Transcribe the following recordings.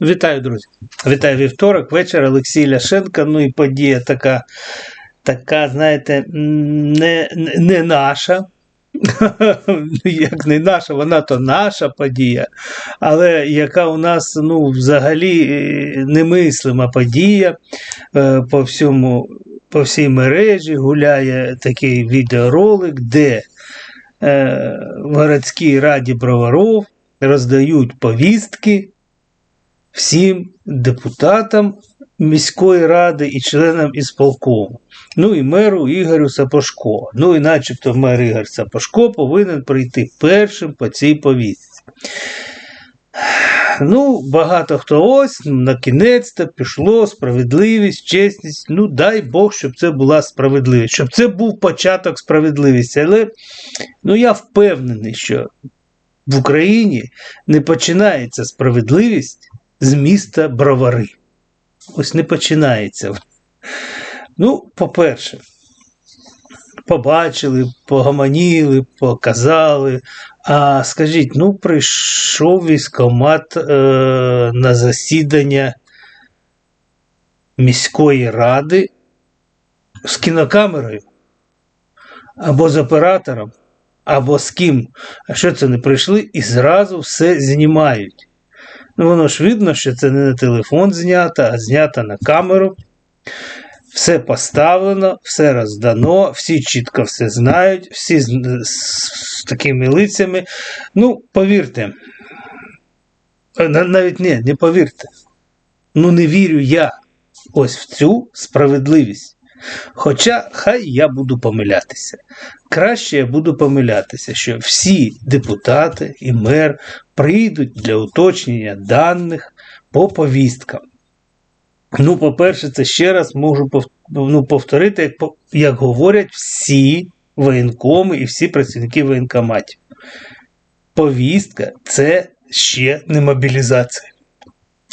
Вітаю, друзі. Вітаю вівторок, вечір. Олексій Ляшенко. Ну і подія така, така, знаєте, не, не- наша. Як не наша, вона то наша подія, але яка у нас ну, взагалі е, немислима подія Е, по всьому, по всій мережі гуляє такий відеоролик, де е, в городській раді Броваров роздають повістки всім депутатам міської ради і членам ісполкому. Ну і меру Ігорю Сапожко. Ну і начебто мер Ігор Сапожко повинен прийти першим по цій повістці. Ну, багато хто ось на кінець-то пішло справедливість, чесність. Ну, дай Бог, щоб це була справедливість, щоб це був початок справедливості. Але ну, я впевнений, що в Україні не починається справедливість з міста Бровари. Ось не починається. Ну, по-перше, побачили, погомоніли, показали. А скажіть, ну прийшов військомат е, на засідання міської ради з кінокамерою або з оператором, або з ким. Що це не прийшли і зразу все знімають. Ну, воно ж видно, що це не на телефон знято, а знято на камеру. Все поставлено, все роздано, всі чітко все знають, всі з, з, з такими лицями. Ну, повірте, е, навіть не, не повірте. Ну, не вірю я ось в цю справедливість. Хоча хай я буду помилятися. Краще я буду помилятися, що всі депутати і мер прийдуть для уточнення даних по повісткам. Ну, по-перше, це ще раз можу ну, повторити, як, як говорять всі воєнкоми і всі працівники воєнкоматів. Повістка це ще не мобілізація.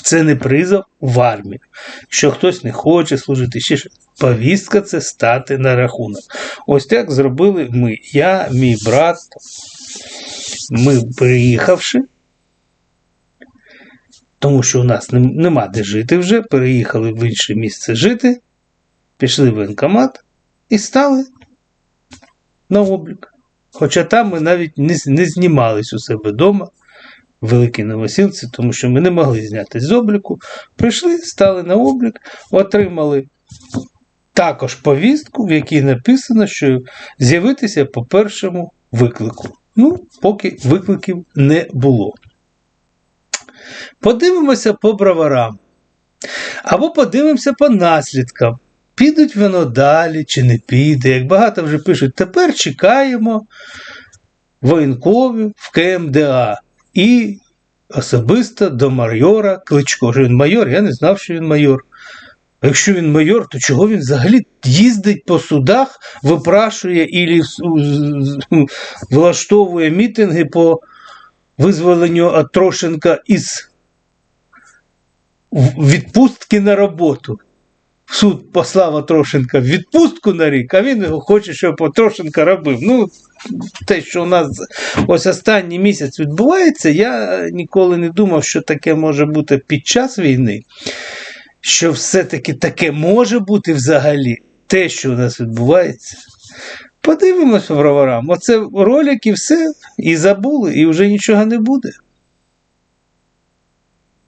Це не призов в армію. Що хтось не хоче служити, ще щось. Повістка це стати на рахунок. Ось так зробили ми. Я, мій брат. Ми приїхавши, тому що у нас нема де жити вже, переїхали в інше місце жити, пішли в воєнкомат і стали на облік. Хоча там ми навіть не, знімались у себе вдома Великій Новосілці, тому що ми не могли знятися з обліку. Прийшли, стали на облік, отримали також повістку, в якій написано, що з'явитися по першому виклику. Ну, поки викликів не було. Подивимося по броварам. Або подивимося по наслідкам. Підуть воно далі чи не піде. Як багато вже пишуть, тепер чекаємо воєнкові в КМДА і особисто до майора Кличко. Що він майор, я не знав, що він майор. А якщо він майор, то чого він взагалі їздить по судах, випрашує і влаштовує мітинги по визволенню от Трошенка із відпустки на роботу. Суд послав Трошенка в відпустку на рік, а він його хоче, щоб Трошенка робив. Ну, те, що у нас ось останній місяць відбувається, я ніколи не думав, що таке може бути під час війни. Що все-таки таке може бути взагалі те, що у нас відбувається. Подивимось по броварам. Оце ролик і все, і забули, і вже нічого не буде.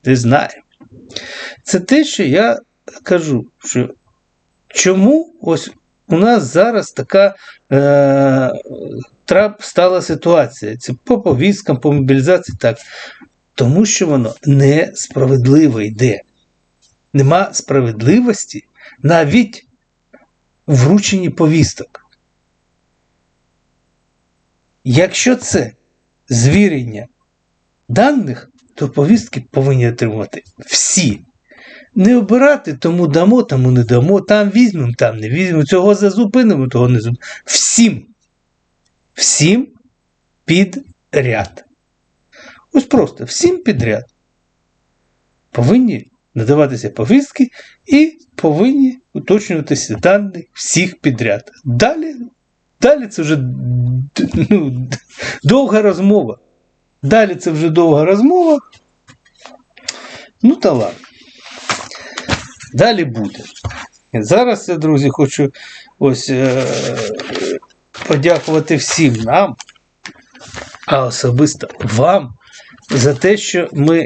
Не знаю. Це те, що я кажу, що чому ось у нас зараз така е, трап стала ситуація. Це по повісткам, по мобілізації, так. Тому що воно несправедливо йде. Нема справедливості навіть врученні повісток. Якщо це звірення даних, то повістки повинні отримувати всі. Не обирати, тому дамо, тому не дамо, там візьмемо, там не візьмемо, цього зазупинимо, того не зупинимо. Всім. Всім підряд. Ось просто всім підряд. Повинні надаватися повістки і повинні уточнюватися дані всіх підряд. Далі, далі це вже ну, довга розмова. Далі це вже довга розмова. Ну та ладно. Далі буде. Зараз я, друзі, хочу ось е- подякувати всім нам, а особисто вам, за те, що ми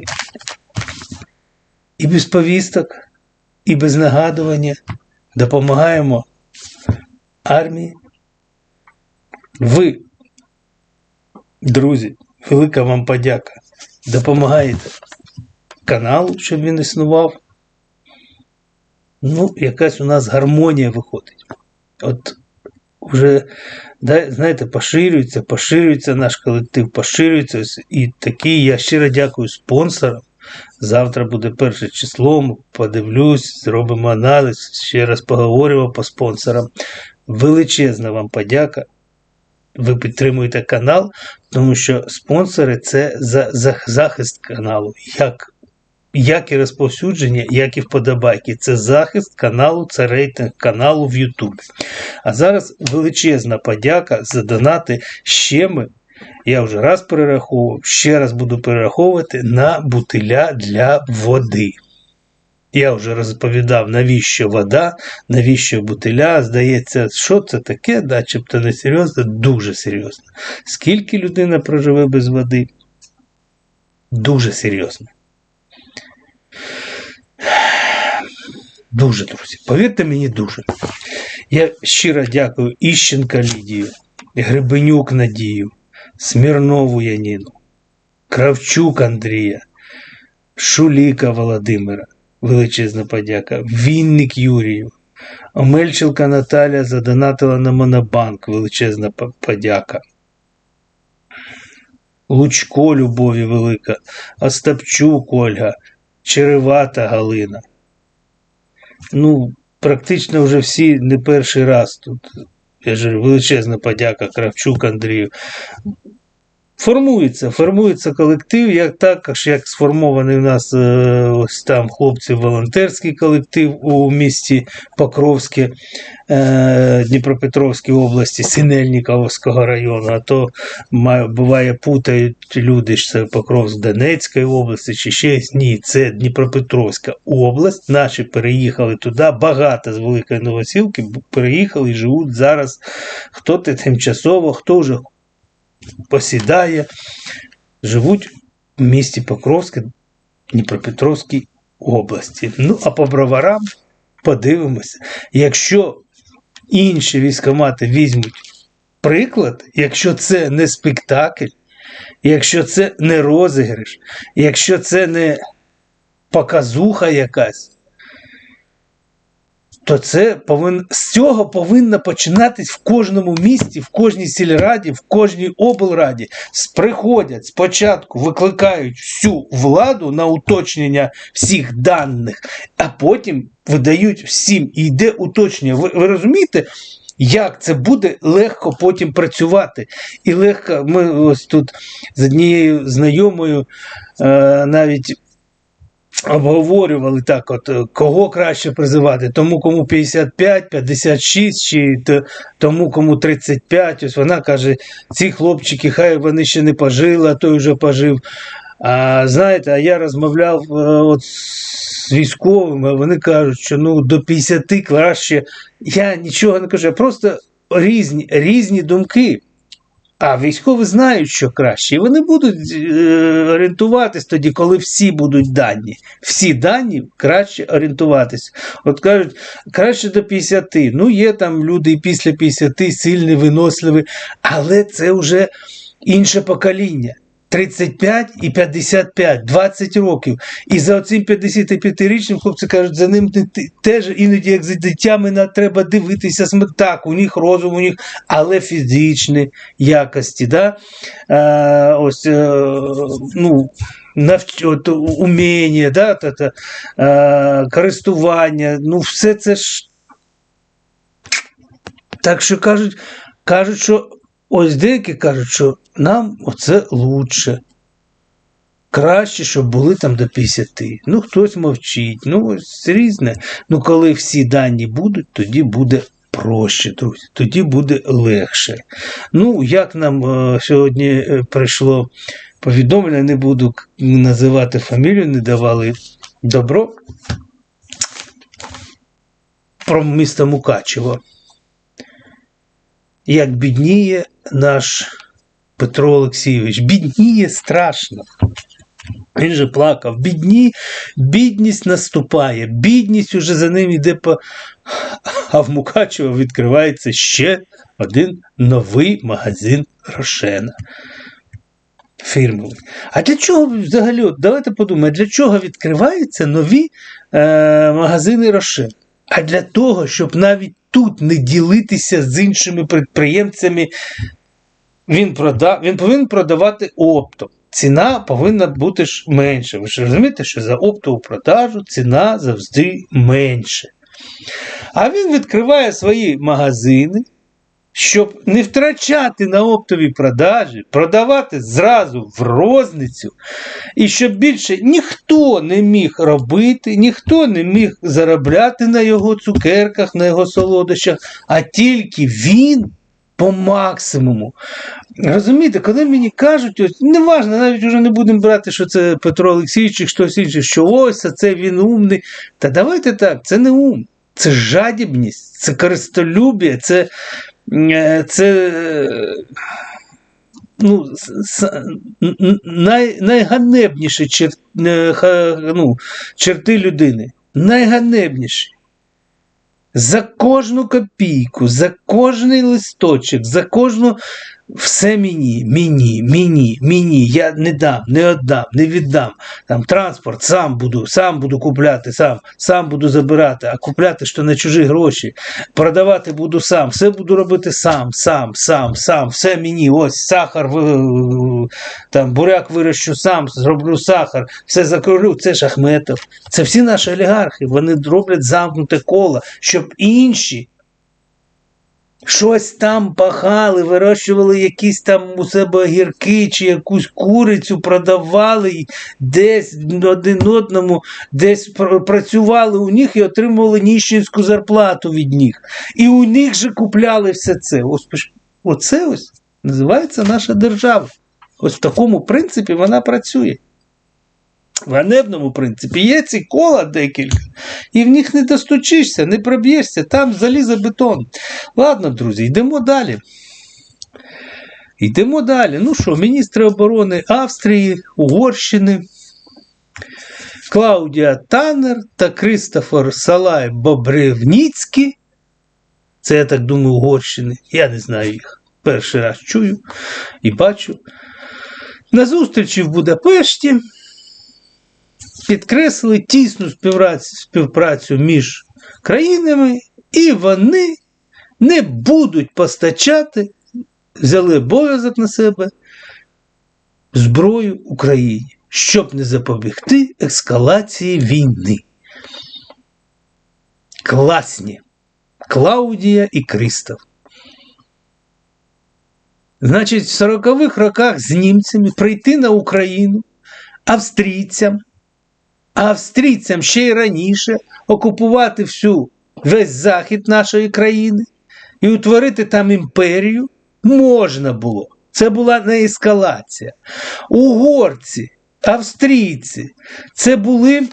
і без повісток, і без нагадування допомагаємо армії. Ви, друзі, велика вам подяка. Допомагаєте каналу, щоб він існував. Ну, якась у нас гармонія виходить. От вже, знаєте, поширюється, поширюється наш колектив, поширюється. І такий я щиро дякую спонсорам. Завтра буде перше число, подивлюсь, зробимо аналіз, ще раз поговоримо по спонсорам. Величезна вам подяка. Ви підтримуєте канал, тому що спонсори це за захист каналу. Як, як і розповсюдження, як і вподобайки. Це захист каналу, це рейтинг каналу в Ютубі. А зараз величезна подяка за донати ще ми. Я вже раз перераховував, ще раз буду перераховувати на бутиля для води. Я вже розповідав, навіщо вода, навіщо бутиля. Здається, що це таке, начебто не серйозно, дуже серйозно. Скільки людина проживе без води? Дуже серйозно. Дуже, друзі. Повірте мені, дуже. Я щиро дякую Іщенка Лідію, Гребенюк Надію, Смірнову Яніну, Кравчук Андрія, Шуліка Володимира. Величезна подяка. Вінник Юрію. Омельченка Наталя задонатила на Монобанк. Величезна подяка. Лучко Любові Велика, Остапчук Ольга, Черевата Галина. Ну, практично вже всі не перший раз тут. Я ж величезна подяка Кравчук Андрію. Формується, формується колектив, як також як сформований у нас е, ось там хлопці волонтерський колектив у місті Покровське е, Дніпропетровській області, Синельниковського району. А то буває путають люди, що це Покровськ Донецької області чи ще ні, це Дніпропетровська область. Наші переїхали туди. Багато з Великої Новосілки переїхали і живуть зараз. Хто ти тимчасово, хто вже посідає, живуть в місті Покровське Дніпропетровській області. Ну, а по броварам подивимося, якщо інші військомати візьмуть приклад, якщо це не спектакль, якщо це не розіграш, якщо це не показуха якась, то це повин... з цього повинно починатись в кожному місті, в кожній сільраді, в кожній облраді. Приходять спочатку, викликають всю владу на уточнення всіх даних, а потім видають всім і йде уточнення. Ви, ви розумієте? Як це буде легко потім працювати? І легко, ми ось тут з однією знайомою е, навіть обговорювали так, от е, кого краще призивати, тому кому 55, 56, чи тому кому 35. Ось вона каже: ці хлопчики, хай вони ще не пожили, а той вже пожив. А знаєте, а я розмовляв е, от з військовими, вони кажуть, що ну до 50 краще. Я нічого не кажу, я просто різні, різні думки. А військові знають, що краще, і вони будуть е, орієнтуватись тоді, коли всі будуть дані. Всі дані краще орієнтуватись. От кажуть, краще до 50. Ну, є там люди і після 50 сильні, виносливі, але це вже інше покоління. 35 і 55, 20 років. І за оцим 55-річним хлопці кажуть, за ним теж іноді, як за дитями, треба дивитися. Так, у них розум, у них, але фізичні якості. Да? Е, ось, е, ну, навч... от, уміння, да? е, користування, ну все це ж. Так що кажуть, кажуть, що ось деякі кажуть, що нам оце лучше. Краще, щоб були там до 50. Ну, хтось мовчить. Ну, ось різне. Ну, коли всі дані будуть, тоді буде проще, друзі. Тоді буде легше. Ну, як нам е, сьогодні е, прийшло повідомлення, не буду називати фамілію, не давали добро про місто Мукачево. Як бідніє наш Петро Олексійович. Бідніє страшно. Він же плакав. Бідні, бідність наступає, бідність уже за ним йде по. А в Мукачево відкривається ще один новий магазин Рошена. Фірмовий. А для чого взагалі, давайте подумаємо, для чого відкриваються нові е, магазини Рошен? А для того, щоб навіть тут не ділитися з іншими підприємцями, він, прода... він повинен продавати оптом. Ціна повинна бути ж менша. Ви ж розумієте, що за оптову продажу ціна завжди менша. А він відкриває свої магазини, щоб не втрачати на оптовій продажі, продавати зразу в розницю, і щоб більше ніхто не міг робити, ніхто не міг заробляти на його цукерках, на його солодощах, а тільки він по максимуму. Розумієте, коли мені кажуть, ось не важно, навіть вже не будемо брати, що це Петро Олексійович чи хтось інший, що ось а це він умний. Та давайте так, це не ум, це жадібність, це користолюбія, це. е, це ну, най, найганебніші чер, е, ну, черти людини. Найганебніші. За кожну копійку, за кожний листочок, за кожну все мені, мені, мені, мені. Я не дам, не віддам, не віддам. Там транспорт сам буду, сам буду купляти, сам, сам буду забирати, а купляти що на чужі гроші. Продавати буду сам, все буду робити сам, сам, сам, сам, все мені. Ось сахар, там буряк вирощу сам, зроблю сахар, все закролю. Це ж Ахметов. Це всі наші олігархи. Вони роблять замкнуте коло, щоб інші. Щось там пахали, вирощували якісь там у себе огірки чи якусь курицю, продавали десь один одному, десь працювали у них і отримували ніщенську зарплату від них. І у них же купляли все це. Ось, оце ось називається наша держава. Ось в такому принципі вона працює. В ганебному принципі є ці кола декілька, і в них не достучишся, не проб'єшся, там залізобетон. Ладно, друзі, йдемо далі. Йдемо далі. Ну що, міністри оборони Австрії, Угорщини, Клаудія Таннер та Кристофер Салай Бобревніцький. Це, я так думаю, Угорщини. Я не знаю їх. Перший раз чую і бачу. На зустрічі в Будапешті підкреслили тісну співпрацю, між країнами, і вони не будуть постачати, взяли обов'язок на себе зброю Україні, щоб не запобігти ескалації війни. Класні. Клаудія і Кристоф. Значить, в 40-х роках з німцями прийти на Україну австрійцям, австрійцям ще й раніше окупувати всю весь захід нашої країни і утворити там імперію можна було. Це була не ескалація. Угорці, австрійці це були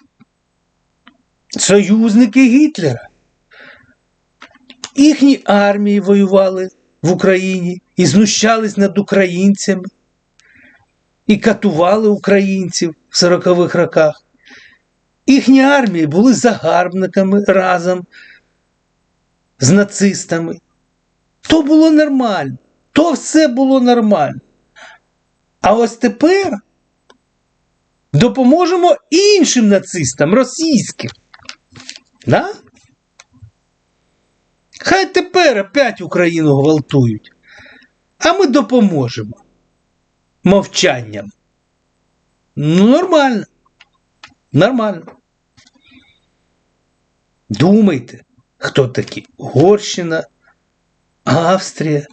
союзники Гітлера. Їхні армії воювали в Україні і знущались над українцями, і катували українців в 40-х роках. Їхні армії були загарбниками разом з нацистами. То було нормально, то все було нормально. А ось тепер допоможемо іншим нацистам, російським. Да? Хай тепер опять Україну гвалтують. А ми допоможемо мовчанням. Ну, нормально. Нормально. Думайте, хто такі? Угорщина, Австрія.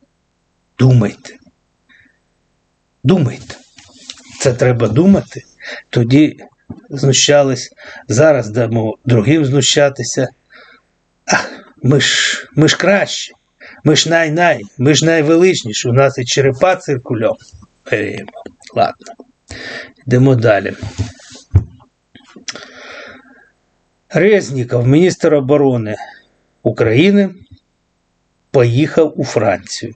Думайте. Думайте. Це треба думати. Тоді знущались. Зараз дамо другим знущатися. А, ми ж, ми ж краще. Ми ж най-най, ми ж найвеличніші. У нас і черепа циркульом. Ладно. Йдемо далі. Резніков, міністр оборони України, поїхав у Францію.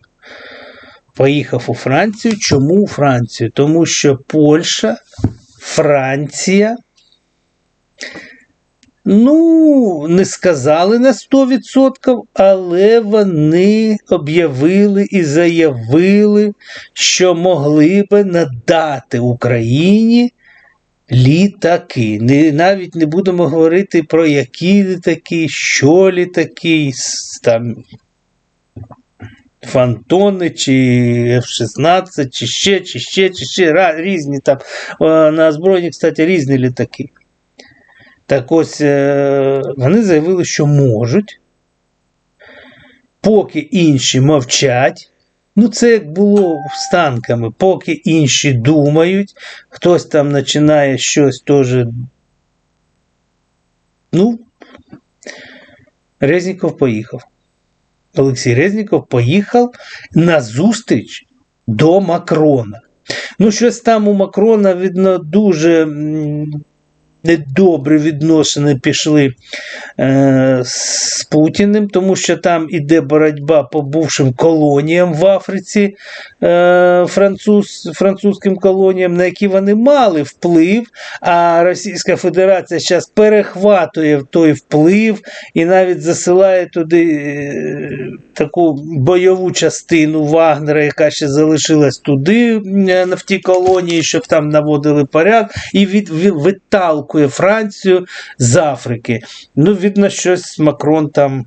Поїхав у Францію. Чому у Францію? Тому що Польща, Франція. Ну, не сказали на 100%, але вони об'явили і заявили, що могли би надати Україні літаки. Не, навіть не будемо говорити про які літаки, що літаки, там, фантони, чи F-16, чи ще, чи ще, чи ще різні там. На озброєнні, кстати, різні літаки. Так ось е, вони заявили, що можуть, поки інші мовчать. Ну, це як було з танками, поки інші думають, хтось там починає щось теж. Ну, Резніков поїхав. Олексій Резніков поїхав на зустріч до Макрона. Ну, щось там у Макрона, видно, дуже недобрі відносини пішли е, з Путіним, тому що там іде боротьба по бувшим колоніям в Африці, е, француз, французьким колоніям, на які вони мали вплив, а Російська Федерація зараз перехватує той вплив і навіть засилає туди е, таку бойову частину Вагнера, яка ще залишилась туди, е, в ті колонії, щоб там наводили порядок, і від, від, виталкує Францію з Африки. Ну, видно, щось Макрон там.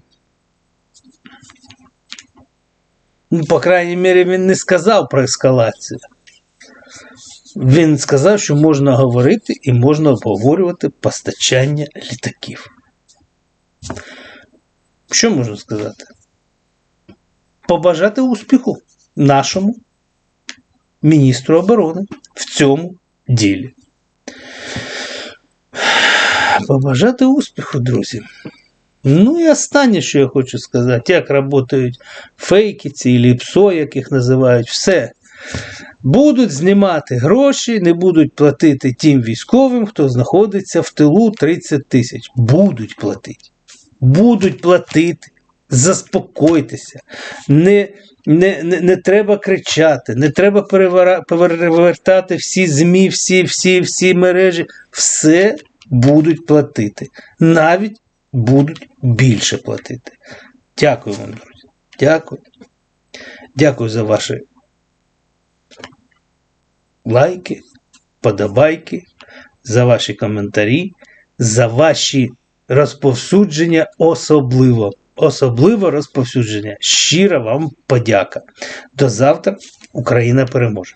Ну, по крайній мірі, він не сказав про ескалацію. Він сказав, що можна говорити і можна обговорювати постачання літаків. Що можна сказати? Побажати успіху нашому міністру оборони в цьому ділі. Побажати успіху, друзі. Ну і останнє, що я хочу сказати, як працюють фейки, ці ліпсо, як їх називають, все. Будуть знімати гроші, не будуть платити тим військовим, хто знаходиться в тилу 30 тисяч. Будуть платити. Будуть платити. Заспокойтеся. Не, не, не, не треба кричати, не треба перевертати всі ЗМІ, всі, всі, всі мережі. Все будуть платити. Навіть будуть більше платити. Дякую вам, друзі. Дякую. Дякую за ваші лайки, подобайки, за ваші коментарі, за ваші розповсюдження особливо. Особливо розповсюдження. Щира вам подяка. До завтра Україна переможе.